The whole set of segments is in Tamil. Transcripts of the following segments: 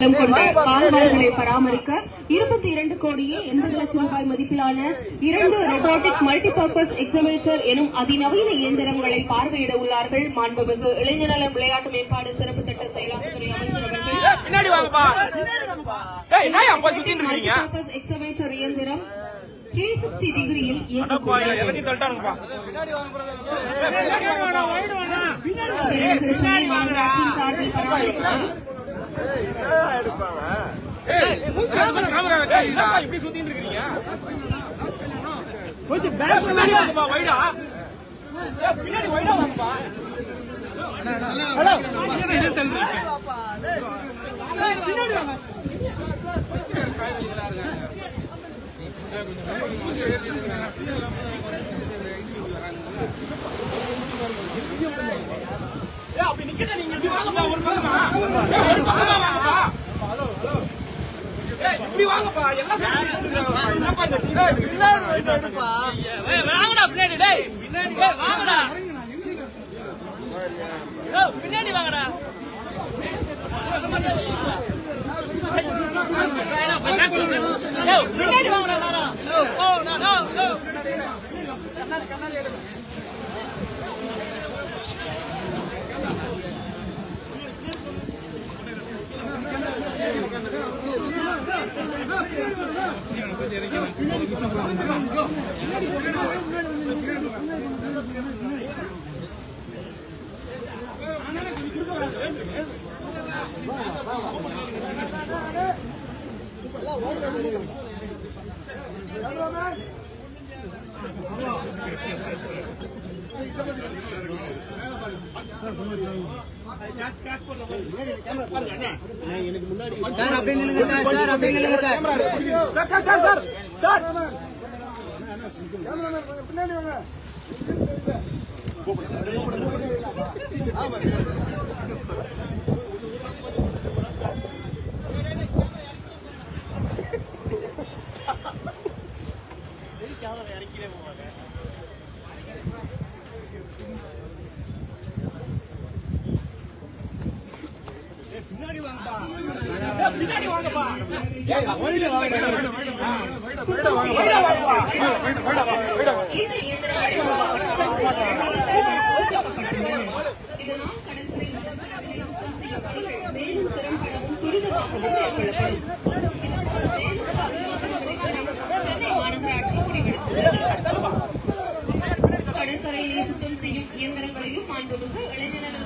திட்டம் கொண்ட கால்வாய்களை பராமரிக்க இருபத்தி இரண்டு கோடியே எண்பது லட்சம் ரூபாய் மதிப்பிலான இரண்டு ரொபோட்டிக் மல்டிபர்பஸ் எக்ஸமேட்டர் எனும் அதிநவீன இயந்திரங்களை பார்வையிட உள்ளார்கள் மாண்புமிகு இளைஞர் விளையாட்டு மேம்பாடு சிறப்பு திட்ட செயலாளர்துறை அமைச்சர் அவர்கள். ஏய், பின்னாடி வாங்கப்பா. ஏய் என்ன அப்பா சுத்திட்டு இருக்கீங்க? மல்டிபர்பஸ் எக்ஸமேட்டர் இயந்திரம் 360 டிகிரியில் அடப்பா இயக்கக்கூடிய எல்லாத்தையும் தள்ளிட்டானுங்கப்பா பெருநகர சென்னை மாநகராட்சியின் சார்பில் என்னப்பா இப்படி சுத்திட்டு இருக்கீங்க கொஞ்சம் பேக் பின்னாடி வாங்கப்பா வைடா பின்னாடி வைடா அப்படி நீங்க ஒரு பக்கமா ஏய், ஒரு பக்கமா வாங்கப்பா ஏய், இப்படி வாங்கப்பா. எல்லாம் என்னப்பா இந்த ஏய், பின்னாடி வந்து எடுப்பா. ஏய், வாங்கடா பின்னாடி டேய். பின்னாடி ஏய், வாங்கடா. பின்னாடி வாங்கடா. பின்னாடி சார் அப்படியே நில்லுங்க சார் சார் அப்படியே நில்லுங்க சார். சார் சார் சார் வைடா பின்னாடி வைடா வாங்கப்பா போவாங்க பின்னாடி இதனால் சுத்தம் செய்யப்பட்டு மேலும் திறம்படவும் துரிதமாகவும் மேற்கொள்ளப்படும் கடற்கரையிலே சுத்தம் செய்யும் இயந்திரங்களையும் மாண்புமிகு இளைஞர்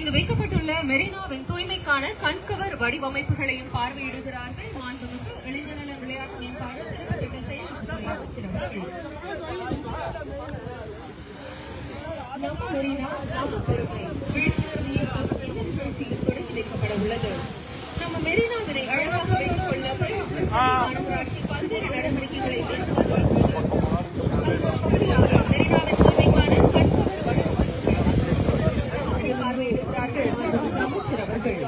இங்கு வைக்கப்பட்டுள்ள மெரினாவின் தூய்மைக்கான கண்கவர் வடிவமைப்புகளையும் பார்வையிடுகிறார்கள். மாண்புமிகு இளைஞர் விளையாட்டு மேம்பாடு நம்ம மெரினா நம்ம பெருமை விழிப்புணர்வு தொடங்கி வைக்கப்பட உள்ளது நம்ம மெரினாவினை அழகாக வைத்துக் கொள்ள பெருமக்கள் மாநகராட்சி பல்வேறு நடவடிக்கைகளை மேற்கொண்டு வருகிறது. அதன் பகுதியாக மெரினாவின் தூய்மைக்கான கண்கவர் வடிவமைப்புகளை பார்வையிடுகிறார்கள் மாண்புமிகு அமைச்சர் அவர்கள்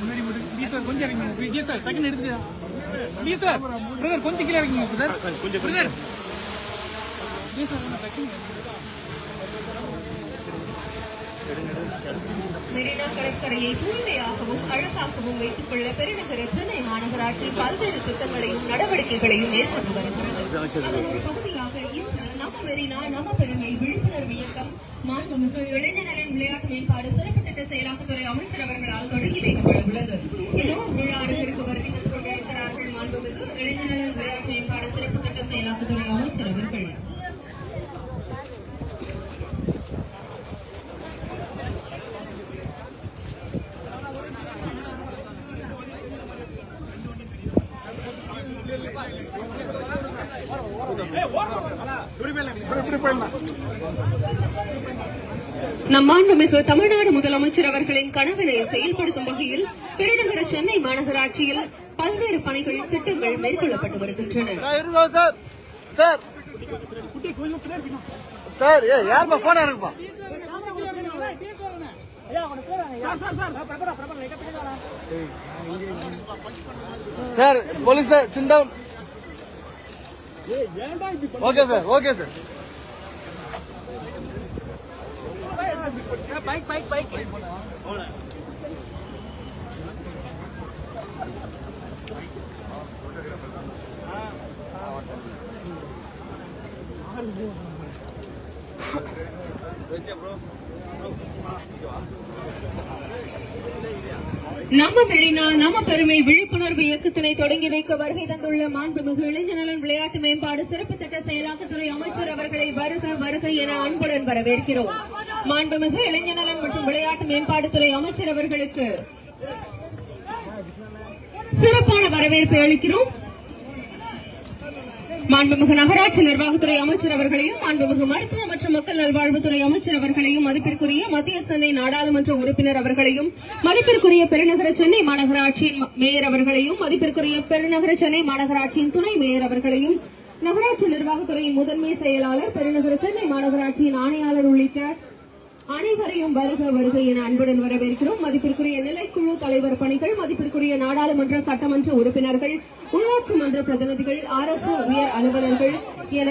முன்னாடி மட்டும் ப்ளீஸ் சார் கொஞ்சம் ப்ளீஸ் சார் டக்குன்னு சார் பிரதர் கொஞ்சம் கீழே இறங்குங்க பிரதர் கொஞ்சம் பிரதர் ப்ளீஸ் சார் டக்குன்னு மெரினா கடற்கரையை தூய்மையாகவும் அழகாகவும் வைத்துக் கொள்ள பெருநகர சென்னை மாநகராட்சி பல்வேறு திட்டங்களையும் நடவடிக்கைகளையும் மேற்கொண்டு வருகிறது. அதன் ஒரு பகுதியாக இன்று நம்ம நம்ம நம்ம பெருமை விழிப்புணர்வு இயக்கம் மாண்புமிகு இளைஞர்களின் விளையாட்டு மேம்பாடு சிறப்பு திட்ட செயலாக்கத்துறை அமைச்சர் அவர்களால் தொடங்கி வைக்கப்பட உள்ளது இதுவும் விழா அரங்கிற்கு வருகை தந்து கொண்டிருக்கிறார்கள் மாண்புமிகு இளைஞர்களின் விளையாட்டு மேம்பாடு சிறப்பு திட்ட செயலாக்கத்துறை அமைச்சர் அவர்கள் நம் மாண்புமிகு தமிழ்நாடு முதலமைச்சர் அவர்களின் கனவினை செயல்படுத்தும் வகையில் பெருநகர சென்னை மாநகராட்சியில் பல்வேறு பணிகள் திட்டங்கள் மேற்கொள்ளப்பட்டு வருகின்றன. சார். யாருப்பா போன இருக்குப்பா sir police sir chin down okay sir okay sir bike bike bike. நம்ம மெரினா நம்ம பெருமை விழிப்புணர்வு இயக்கத்தினை தொடங்கி வைக்க வருகை தந்துள்ள மாண்புமிகு இளைஞநலன் விளையாட்டு மேம்பாடு சிறப்பு திட்ட செயலாக்கத்துறை அமைச்சர் அவர்களை வருக வருக என அன்புடன் வரவேற்கிறோம். மாண்புமிகு இளைஞநலன் மற்றும் விளையாட்டு மேம்பாடுத்துறை அமைச்சர் அவர்களுக்கு சிறப்பான வரவேற்பை அளிக்கிறோம். மாண்புமிகு நகராட்சி நிர்வாகத்துறை அமைச்சர் அவர்களையும் மாண்புமிகு மருத்துவ மற்றும் மக்கள் நல்வாழ்வுத்துறை அமைச்சர் அவர்களையும் மதிப்பிற்குரிய மத்திய சென்னை நாடாளுமன்ற உறுப்பினர் அவர்களையும் மதிப்பிற்குரிய பெருநகர சென்னை மாநகராட்சியின் மேயர் அவர்களையும் மதிப்பிற்குரிய பெருநகர சென்னை மாநகராட்சியின் துணை மேயர் அவர்களையும் நகராட்சி நிர்வாகத்துறையின் முதன்மை செயலாளர் பெருநகர சென்னை மாநகராட்சியின் ஆணையாளர் உள்ளிட்ட அனைவரையும் வருக வருக என அன்புடன் வரவேற்கிறோம். மதிப்பிற்குரிய நிலைக்குழு தலைவர் பணிகள் மதிப்பிற்குரிய நாடாளுமன்ற சட்டமன்ற உறுப்பினர்கள் உள்ளாட்சி மன்ற பிரதிநிதிகள் அரசு உயர் அலுவலர்கள் என